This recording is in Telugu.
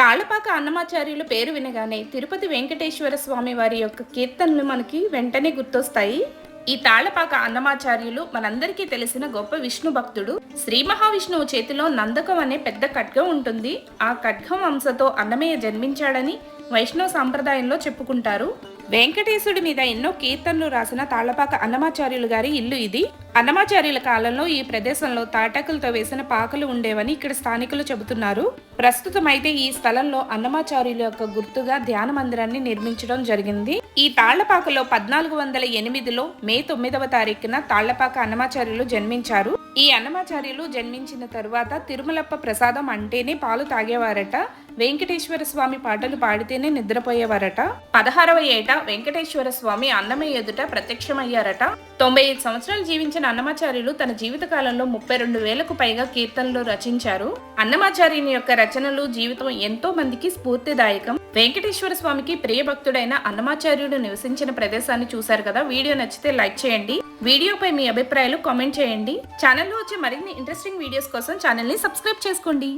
తాళపాక అన్నమాచార్యులు పేరు వినగానే తిరుపతి వెంకటేశ్వర స్వామి వారి యొక్క కీర్తనలు మనకి వెంటనే గుర్తొస్తాయి. ఈ తాళపాక అన్నమాచార్యులు మనందరికీ తెలిసిన గొప్ప విష్ణు భక్తుడు. శ్రీ మహావిష్ణువు చేతిలో నందకం అనే పెద్ద ఖడ్గం ఉంటుంది. ఆ ఖడ్గం అంశతో అన్నమయ్య జన్మించాడని వైష్ణవ సాంప్రదాయంలో చెప్పుకుంటారు. వెంకటేశుడి మీద ఎన్నో కీర్తనలు రాసిన తాళపాక అన్నమాచార్యులు గారి ఇల్లు ఇది. అన్నమాచార్యుల కాలంలో ఈ ప్రదేశంలో తాటాకులతో వేసిన పాకలు ఉండేవని ఇక్కడ స్థానికులు చెబుతున్నారు. ప్రస్తుతం అయితే ఈ స్థలంలో అన్నమాచార్యుల యొక్క గుర్తుగా ధ్యాన మందిరాన్ని నిర్మించడం జరిగింది. ఈ తాళ్ళపాకలో పద్నాలుగు వందల ఎనిమిదిలో మే తొమ్మిదవ తారీఖున తాళ్ళపాక అన్నమాచార్యులు జన్మించారు. ఈ అన్నమాచార్యులు జన్మించిన తరువాత తిరుమలప్ప ప్రసాదం అంటేనే పాలు తాగేవారట. వెంకటేశ్వర స్వామి పాటలు పాడితేనే నిద్రపోయేవారట. పదహారవ ఏట వెంకటేశ్వర స్వామి అన్నమయ్య ఎదుట ప్రత్యక్షమయ్యారట. తొంభై ఐదు సంవత్సరాలు జీవించిన అన్నమాచార్యులు తన జీవిత కాలంలో ముప్పై రెండు వేలకు పైగా కీర్తనలు రచించారు. అన్నమాచార్యుని యొక్క రచనలు జీవితం ఎంతో మందికి స్ఫూర్తిదాయకం. వెంకటేశ్వర స్వామికి ప్రియ భక్తుడైన అన్నమాచార్యుడు నివసించిన ప్రదేశాన్ని చూశారు కదా వీడియో నచ్చితే లైక్ చేయండి. వీడియోపై మీ అభిప్రాయాలు కామెంట్ చేయండి. ఛానల్లో వచ్చే మరిన్ని ఇంట్రెస్టింగ్ వీడియోస్ కోసం ఛానల్ని సబ్స్క్రైబ్ చేసుకోండి.